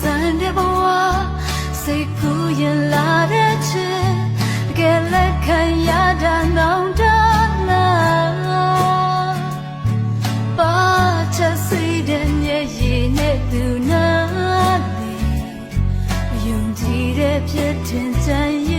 ဆန်တဲ့ဘဝစိတ်ကူးရင်လာတဲ့ချစ်တကယ်လက်ခံရတာနောင်တလာပါချက်စီတဲ့မျက်ရည်နဲ့သူနာလေယုံကြည်တဲ့ဖြစ်တင်ချင်